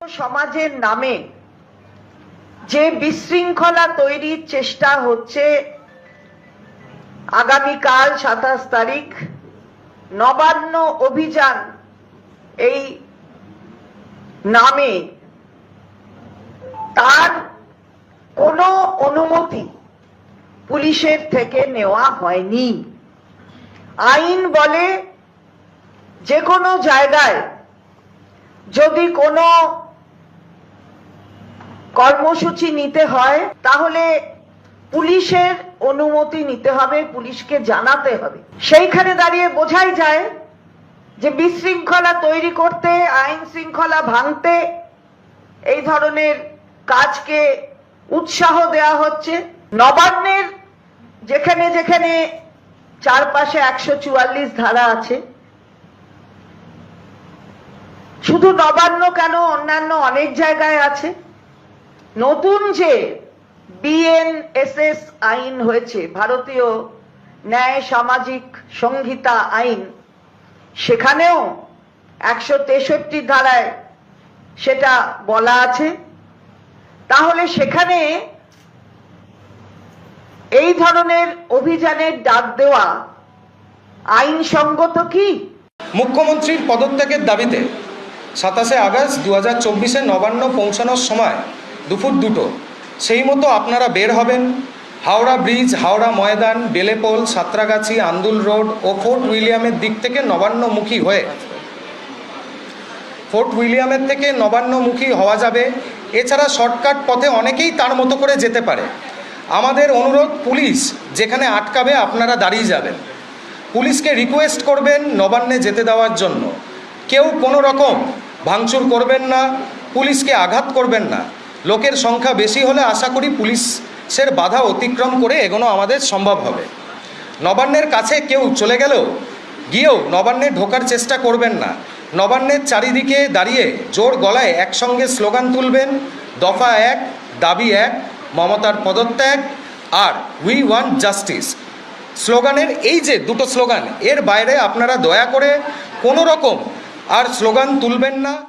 সমাজের নামে যে বিশৃঙ্খলা তৈরির চেষ্টা হচ্ছে, আগামীকাল সাতাশ তারিখ, নবান্ন অভিযান এই নামে তার কোনো অনুমতি পুলিশের থেকে নেওয়া হয়নি। আইন বলে যে কোনো জায়গায় যদি কোনো কর্মসূচি নিতে হয়, তাহলে পুলিশের অনুমতি নিতে হবে, পুলিশকে জানাতে হবে। সেইখানে দাঁড়িয়ে বোঝাই যায় যে বিশৃঙ্খলা তৈরি করতে, আইন শৃঙ্খলা ভাঙতে এই ধরনের কাজকে উৎসাহ দেওয়া হচ্ছে। নবান্নের যেখানে যেখানে চারপাশে একশো চুয়াল্লিশ ধারা আছে। শুধু নবান্ন কেন, অন্যান্য অনেক জায়গায় আছে। নতুন যে বিএনএসএস আইন হয়েছে, ভারতীয় ন্যায় সামাজিক সংহিতা আইন, সেখানেও একশো তেষট্টি ধারায় সেটা বলা আছে। তাহলে সেখানে এই ধরনের অভিযানের ডাক দেওয়া আইনসঙ্গত কি? মুখ্যমন্ত্রীর পদত্যাগের দাবিতে সাতাশে আগস্ট দু হাজার চব্বিশে নবান্ন পৌঁছানোর সময় দুপুর দুটো। সেই মতো আপনারা বের হবেন। হাওড়া ব্রিজ, হাওড়া ময়দান, বেলেপোল, সাঁতরাগাছি, আন্দুল রোড ও ফোর্ট উইলিয়ামের দিক থেকে নবান্নমুখী হয়ে। ফোর্ট উইলিয়ামের থেকে নবান্নমুখী হওয়া যাবে। এছাড়া শর্টকাট পথে অনেকেই তার মতো করে যেতে পারে। আমাদের অনুরোধ, পুলিশ যেখানে আটকাবে আপনারা দাঁড়িয়ে যাবেন। পুলিশকে রিকোয়েস্ট করবেন নবান্নে যেতে দেওয়ার জন্য। কেউ কোনো রকম ভাঙচুর করবেন না, পুলিশকে আঘাত করবেন না। লোকের সংখ্যা বেশি হলে আশা করি পুলিশের বাধা অতিক্রম করে এগোনো আমাদের সম্ভব হবে। নবান্নের কাছে কেউ চলে গেলেও গিয়েও নবান্নে ঢোকার চেষ্টা করবেন না। নবান্নের চারিদিকে দাঁড়িয়ে জোর গলায় একসঙ্গে স্লোগান তুলবেন, দফা এক, দাবি এক, মমতার পদত্যাগ আর উই ওয়ান জাস্টিস। স্লোগানের এই যে দুটো স্লোগান, এর বাইরে আপনারা দয়া করে কোনো রকম আর স্লোগান তুলবেন না।